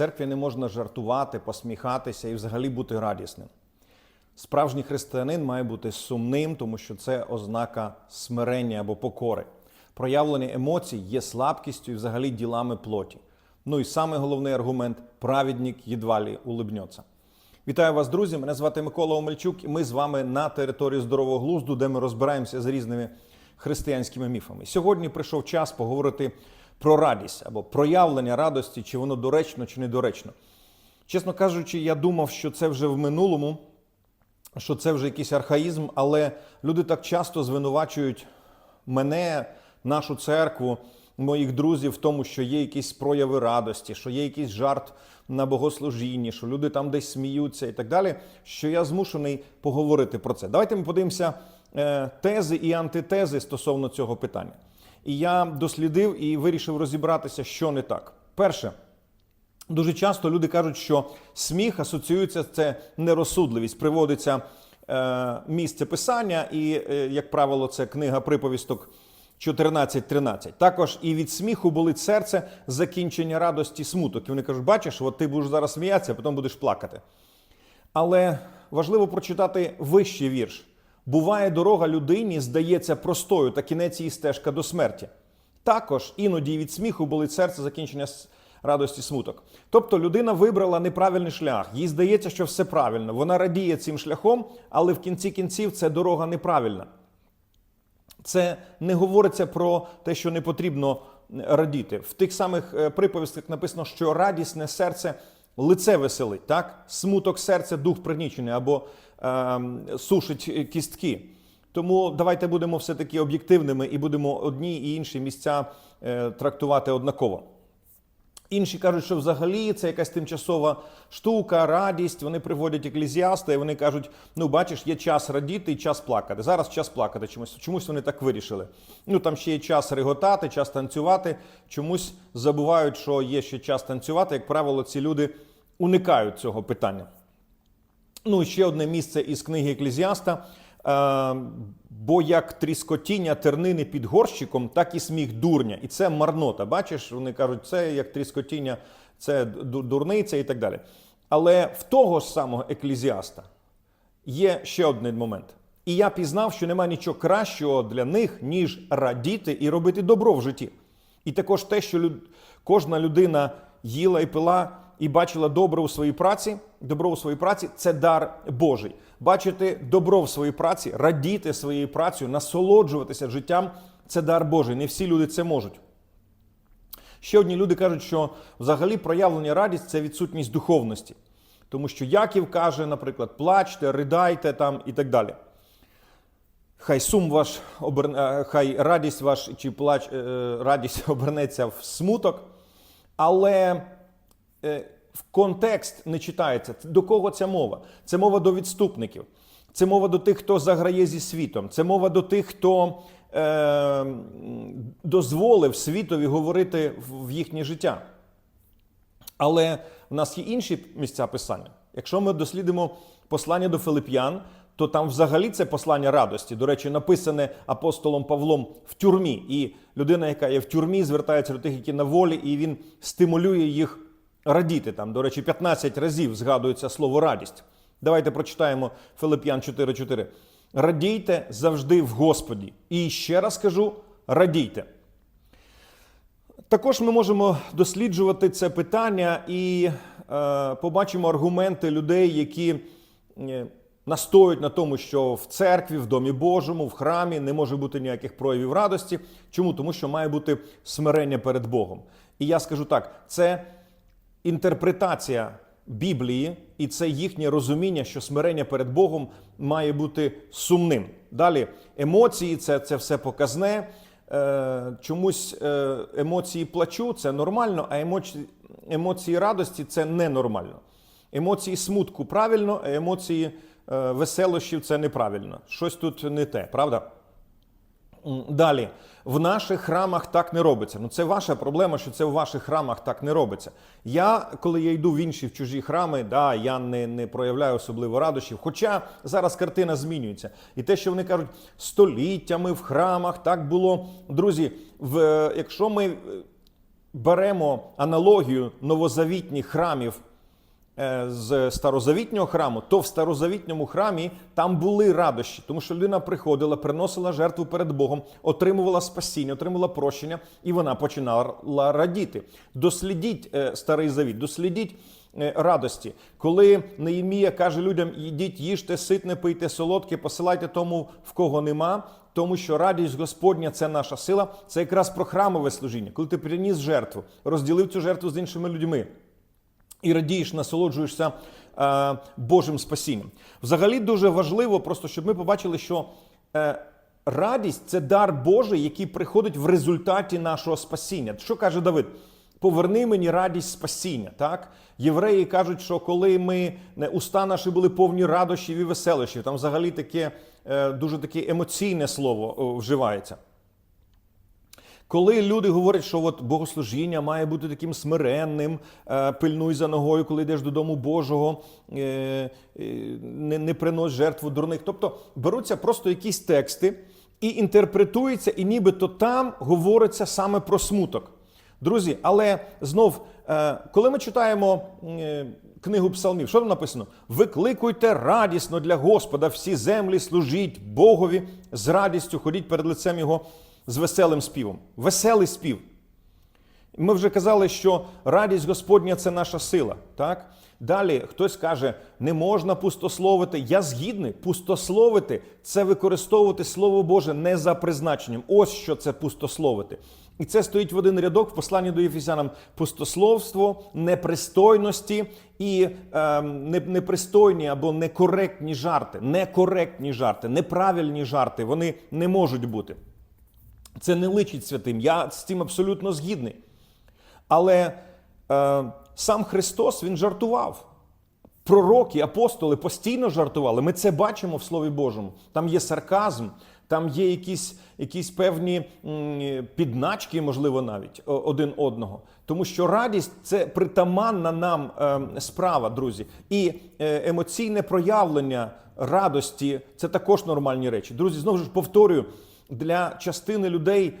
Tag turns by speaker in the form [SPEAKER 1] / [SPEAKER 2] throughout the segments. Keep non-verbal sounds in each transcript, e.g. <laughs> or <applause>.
[SPEAKER 1] церкві не можна жартувати, посміхатися і взагалі бути радісним. Справжній християнин має бути сумним, тому що це ознака смирення або покори. Проявлення емоцій є слабкістю і взагалі ділами плоті. Ну і саме головний аргумент праведник єдвалі улибнеться. Вітаю вас, друзі! Мене звати Микола Омельчук, і ми з вами на території здорового глузду, де ми розбираємося з різними християнськими міфами. Сьогодні прийшов час поговорити про радість або проявлення радості, чи воно доречно, чи недоречно. Чесно кажучи, я думав, що це вже в минулому, що це вже якийсь архаїзм, але люди так часто звинувачують мене, нашу церкву, моїх друзів в тому, що є якісь прояви радості, що є якийсь жарт на богослужінні, що люди там десь сміються і так далі. Що я змушений поговорити про це. Давайте ми подивимося е, тези і антитези стосовно цього питання. І я дослідив і вирішив розібратися, що не так. Перше. Дуже часто люди кажуть, що сміх асоціюється це нерозсудливість. Приводиться е, місце писання, і, е, як правило, це книга приповісток 14.13. Також і від сміху болить серце закінчення радості смуток. І вони кажуть, бачиш, от ти будеш зараз сміятися, а потім будеш плакати. Але важливо прочитати вищий вірш. Буває, дорога людині здається простою, та кінець її стежка до смерті. Також іноді від сміху болить серце закінчення радості смуток. Тобто людина вибрала неправильний шлях. Їй здається, що все правильно. Вона радіє цим шляхом, але в кінці кінців це дорога неправильна. Це не говориться про те, що не потрібно радіти. В тих самих е, приповістях написано, що радісне серце лице веселить, так? Смуток серця, дух пригнічений або е, сушить кістки. Тому давайте будемо все-таки об'єктивними і будемо одні і інші місця е, трактувати однаково. Інші кажуть, що взагалі це якась тимчасова штука, радість. Вони приводять еклезіаста, і вони кажуть: ну, бачиш, є час радіти і час плакати. Зараз час плакати чомусь. Чомусь вони так вирішили. Ну там ще є час реготати, час танцювати. Чомусь забувають, що є ще час танцювати. Як правило, ці люди уникають цього питання. Ну, ще одне місце із книги Еклезіаста. Е, бо як тріскотіння тернини під горщиком, так і сміх дурня. І це марнота. Бачиш, вони кажуть, це як тріскотіння, це дурниця і так далі. Але в того ж самого еклезіаста є ще один момент. І я пізнав, що нема нічого кращого для них, ніж радіти і робити добро в житті. І також те, що люд... кожна людина їла і пила і бачила добро у своїй праці, добро у своїй праці це дар Божий. Бачити добро в своїй праці, радіти своєю працею, насолоджуватися життям це дар Божий. Не всі люди це можуть. Ще одні люди кажуть, що взагалі проявлення радість це відсутність духовності. Тому що Яків каже, наприклад, плачте, ридайте там і так далі. Хай сум ваш оберне, е, хай радість ваш чи плач, е, радість <laughs> обернеться в смуток, але в контекст не читається. До кого ця мова? Це мова до відступників. Це мова до тих, хто заграє зі світом. Це мова до тих, хто е, дозволив світові говорити в їхнє життя. Але в нас є інші місця писання. Якщо ми дослідимо послання до Филип'ян, то там взагалі це послання радості. До речі, написане апостолом Павлом в тюрмі. І людина, яка є в тюрмі, звертається до тих, які на волі, і він стимулює їх радіти. Там, до речі, 15 разів згадується слово радість. Давайте прочитаємо Филип'ян 4.4. Радійте завжди в Господі. І ще раз кажу: радійте. Також ми можемо досліджувати це питання і е, побачимо аргументи людей, які е, настоюють на тому, що в церкві, в домі Божому, в храмі не може бути ніяких проявів радості. Чому? Тому що має бути смирення перед Богом. І я скажу так: це інтерпретація Біблії, і це їхнє розуміння, що смирення перед Богом має бути сумним. Далі емоції, це, це все показне. Е, чомусь е, емоції плачу це нормально, а емоції, емоції радості це ненормально. Емоції смутку правильно, а емоції е, веселощів це неправильно. Щось тут не те, правда? Далі, в наших храмах так не робиться. Ну це ваша проблема, що це в ваших храмах так не робиться. Я, коли я йду в інші в чужі храми, да, я не, не проявляю особливо радощів. Хоча зараз картина змінюється. І те, що вони кажуть, століттями в храмах так було. Друзі, в, якщо ми е, беремо аналогію новозавітніх храмів е, з старозавітнього храму, то в старозавітньому храмі там були радощі, тому що людина приходила, приносила жертву перед Богом, отримувала спасіння, отримувала прощення, і вона починала радіти. Дослідіть е, старий завіт, дослідіть е, радості. Коли Неємія каже людям: ідіть, їжте, ситне, пийте солодке, посилайте тому, в кого нема. Тому що радість Господня це наша сила, це якраз про храмове служіння. Коли ти приніс жертву, розділив цю жертву з іншими людьми і радієш, насолоджуєшся е, Божим спасінням. Взагалі дуже важливо, просто щоб ми побачили, що е, радість це дар Божий, який приходить в результаті нашого спасіння. Що каже Давид? Поверни мені радість спасіння. Так? Євреї кажуть, що коли ми уста наші були повні радощів і веселощів, там взагалі таке е, дуже таке емоційне слово вживається. Коли люди говорять, що от богослужіння має бути таким смиренним, е, пильнуй за ногою, коли йдеш додому Божого, е, е, не, не принось жертву дурних. Тобто беруться просто якісь тексти і інтерпретуються, і нібито там говориться саме про смуток. Друзі, але знов, коли ми читаємо книгу псалмів, що там написано? Викликуйте радісно для Господа всі землі, служіть Богові з радістю, ходіть перед лицем Його з веселим співом. Веселий спів. Ми вже казали, що радість Господня це наша сила. Так? Далі хтось каже, не можна пустословити. Я згідний, пустословити це використовувати Слово Боже не за призначенням. Ось що це пустословити. І це стоїть в один рядок в посланні до Єфесянам пустословство, непристойності і е, непристойні або некоректні жарти, некоректні жарти, неправильні жарти. Вони не можуть бути. Це не личить святим. Я з цим абсолютно згідний. Але е, сам Христос Він жартував. Пророки, апостоли постійно жартували. Ми це бачимо в Слові Божому. Там є сарказм, там є якісь, якісь певні підначки, можливо, навіть один одного. Тому що радість це притаманна нам е, справа, друзі. І е, емоційне проявлення радості це також нормальні речі. Друзі, знову ж повторюю, для частини людей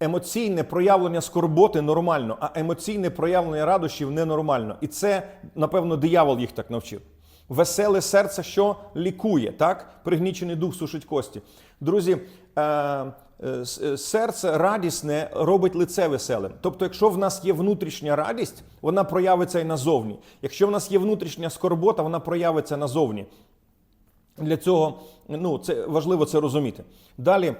[SPEAKER 1] емоційне проявлення скорботи нормально, а емоційне проявлення радощів ненормально. І це, напевно, диявол їх так навчив. Веселе серце, що лікує, так? Пригнічений дух сушить кості. Друзі, е, е, е, серце радісне робить лице веселим. Тобто, якщо в нас є внутрішня радість, вона проявиться і назовні. Якщо в нас є внутрішня скорбота, вона проявиться назовні. Для цього ну, це важливо це розуміти. Далі.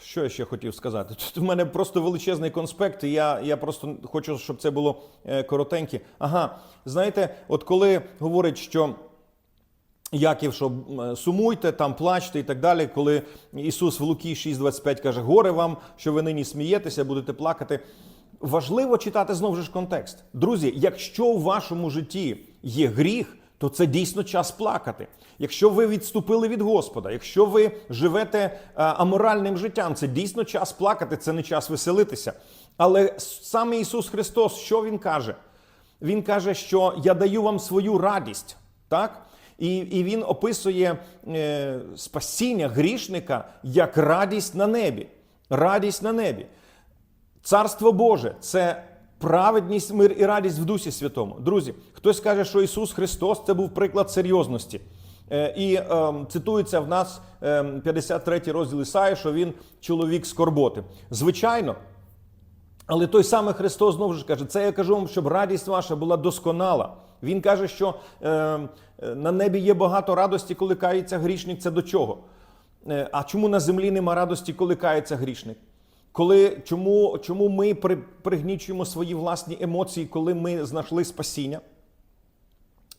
[SPEAKER 1] Що я ще хотів сказати? <laughs> Тут у мене просто величезний конспект, і я, я просто хочу, щоб це було е, коротеньке. Ага, знаєте, от коли говорять, що Яків, що сумуйте, там плачте і так далі. Коли Ісус в Луки 6,25 каже, горе вам, що ви нині смієтеся, будете плакати. Важливо читати знову ж контекст. Друзі, якщо у вашому житті є гріх, то це дійсно час плакати. Якщо ви відступили від Господа, якщо ви живете е, аморальним життям, це дійсно час плакати, це не час веселитися. Але саме Ісус Христос, що Він каже? Він каже, що я даю вам свою радість. Так? І, і він описує е, спасіння грішника як радість на небі. Радість на небі. Царство Боже це праведність, мир і радість в Дусі Святому. Друзі, хтось каже, що Ісус Христос це був приклад серйозності. Е, І е, цитується в нас е, 53 розділ Ісаї, що він чоловік скорботи. Звичайно, але той самий Христос знову ж каже, це я кажу вам, щоб радість ваша була досконала. Він каже, що е, на небі є багато радості, коли кається грішник. Це до чого? Е, а чому на землі нема радості, коли кається грішник? Коли, чому, чому ми при, пригнічуємо свої власні емоції, коли ми знайшли спасіння?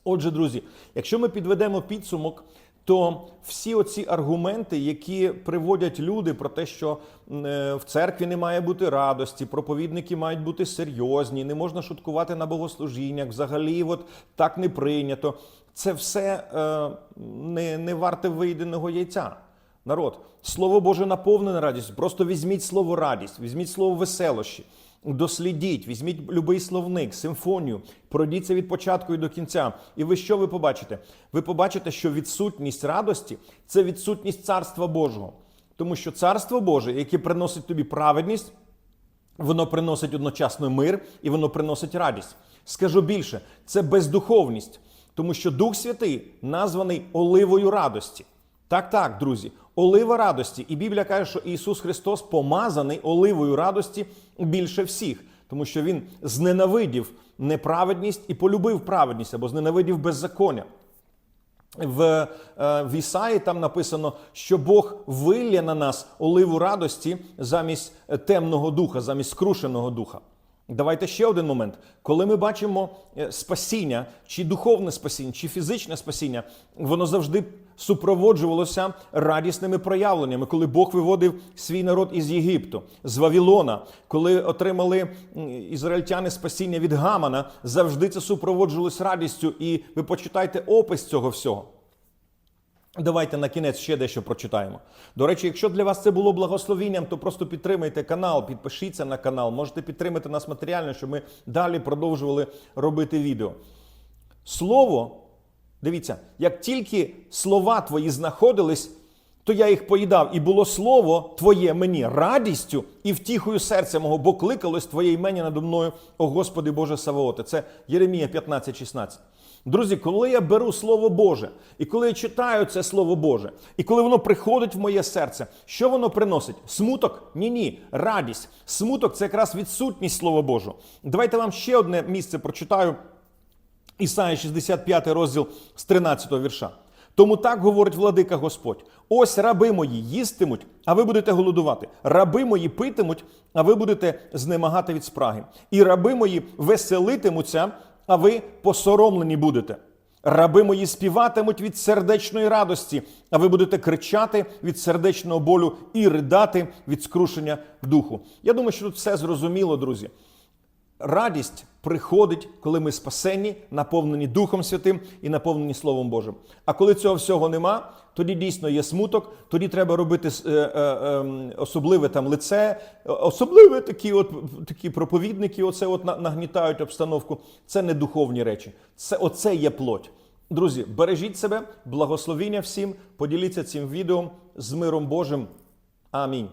[SPEAKER 1] Отже, друзі, якщо ми підведемо підсумок, то всі оці аргументи, які приводять люди про те, що е, в церкві не має бути радості, проповідники мають бути серйозні, не можна шуткувати на богослужіннях, взагалі от так не прийнято. Це все е, не, не варте вийденого яйця. Народ, слово Боже наповнене радістю. Просто візьміть слово радість, візьміть слово веселощі, дослідіть, візьміть любий словник, симфонію, пройдіться від початку і до кінця. І ви що ви побачите? Ви побачите, що відсутність радості це відсутність царства Божого. Тому що Царство Боже, яке приносить тобі праведність, воно приносить одночасно мир і воно приносить радість. Скажу більше, це бездуховність, тому що Дух Святий названий оливою радості. Так, так, друзі, олива радості. І Біблія каже, що Ісус Христос помазаний оливою радості більше всіх, тому що Він зненавидів неправедність і полюбив праведність або зненавидів беззаконня. В, е, в Ісаї там написано, що Бог вилє на нас оливу радості замість е, темного духа, замість скрушеного духа. Давайте ще один момент. Коли ми бачимо е, спасіння, чи духовне спасіння, чи фізичне спасіння, воно завжди супроводжувалося радісними проявленнями, коли Бог виводив свій народ із Єгипту, з Вавилона, коли отримали ізраїльтяни спасіння від Гамана, завжди це супроводжувалось радістю. І ви почитайте опис цього всього. Давайте на кінець ще дещо прочитаємо. До речі, якщо для вас це було благословінням, то просто підтримайте канал, підпишіться на канал, можете підтримати нас матеріально, щоб ми далі продовжували робити відео. Слово, дивіться, як тільки слова твої знаходились, то я їх поїдав, і було слово твоє мені радістю і втіхою серця мого, бо кликалось твоє імення надо мною, о Господи Боже Савооте. Це Єремія 15,16. Друзі, коли я беру Слово Боже, і коли я читаю це Слово Боже, і коли воно приходить в моє серце, що воно приносить? Смуток? Ні, ні, радість. Смуток це якраз відсутність Слова Божого. Давайте вам ще одне місце прочитаю. Ісая 65 розділ з 13 вірша. Тому так говорить владика Господь: ось раби мої їстимуть, а ви будете голодувати. Раби мої питимуть, а ви будете знемагати від спраги. І раби мої веселитимуться, а ви посоромлені будете. Раби мої співатимуть від сердечної радості, а ви будете кричати від сердечного болю і ридати від скрушення духу. Я думаю, що тут все зрозуміло, друзі. Радість приходить, коли ми спасені, наповнені Духом Святим і наповнені Словом Божим. А коли цього всього нема, тоді дійсно є смуток, тоді треба робити е, е, е, особливе там лице, е, особливе такі, от, такі проповідники, оце от нагнітають обстановку. Це не духовні речі. Це оце є плоть. Друзі, бережіть себе, благословіння всім, поділіться цим відео з миром Божим. Амінь.